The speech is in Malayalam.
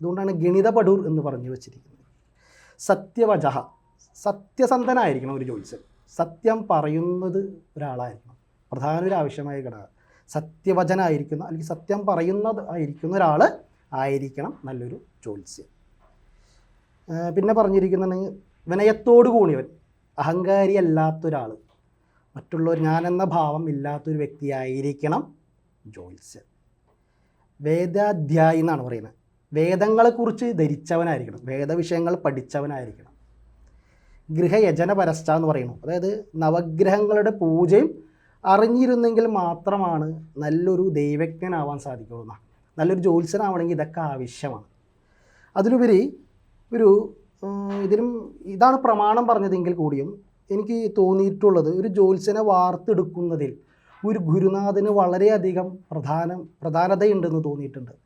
അതുകൊണ്ടാണ് ഗണിത പടൂർ എന്ന് പറഞ്ഞു വെച്ചിരിക്കുന്നത്. സത്യവചഹ സത്യസന്ധനായിരിക്കണം ഒരു ജോത്സ്യൻ സത്യം പറയുന്നത് ഒരാളായിരിക്കണം. പ്രധാന ഒരു ആവശ്യമായ ഘടകം. സത്യവചനായിരിക്കുന്ന അല്ലെങ്കിൽ സത്യം പറയുന്നത് ആയിരിക്കുന്ന ഒരാൾ ആയിരിക്കണം നല്ലൊരു ജോത്സ്യൻ പിന്നെ പറഞ്ഞിരിക്കുന്നുണ്ടെങ്കിൽ വിനയത്തോടു കൂടിയവൻ അഹങ്കാരി അല്ലാത്ത ഒരാൾ മറ്റുള്ളവർ ഞാനെന്ന ഭാവം ഇല്ലാത്തൊരു വ്യക്തിയായിരിക്കണം ജ്യോത്സ്യൻ വേദാധ്യായി എന്നാണ് പറയുന്നത്. വേദങ്ങളെക്കുറിച്ച് ധരിച്ചവനായിരിക്കണം. വേദവിഷയങ്ങൾ പഠിച്ചവനായിരിക്കണം. ഗൃഹയജന പരസ്ഥ എന്ന് പറയുന്നു. അതായത് നവഗ്രഹങ്ങളുടെ പൂജയും അറിഞ്ഞിരുന്നെങ്കിൽ മാത്രമാണ് നല്ലൊരു ദൈവജ്ഞനാവാൻ സാധിക്കുള്ളൂ നല്ലൊരു ജ്യോത്സ്യനാവണമെങ്കിൽ ഇതൊക്കെ ആവശ്യമാണ്. അതിലുപരി ഒരു ഇതിനും ഇതാണ് പ്രമാണം പറഞ്ഞതെങ്കിൽ കൂടിയും എനിക്ക് തോന്നിയിട്ടുള്ളത് ഒരു ജ്യോത്സ്യനെ വാർത്തെടുക്കുന്നതിൽ ഒരു ഗുരുനാഥന് വളരെയധികം പ്രധാനം പ്രധാനതയുണ്ടെന്ന് തോന്നിയിട്ടുണ്ട്.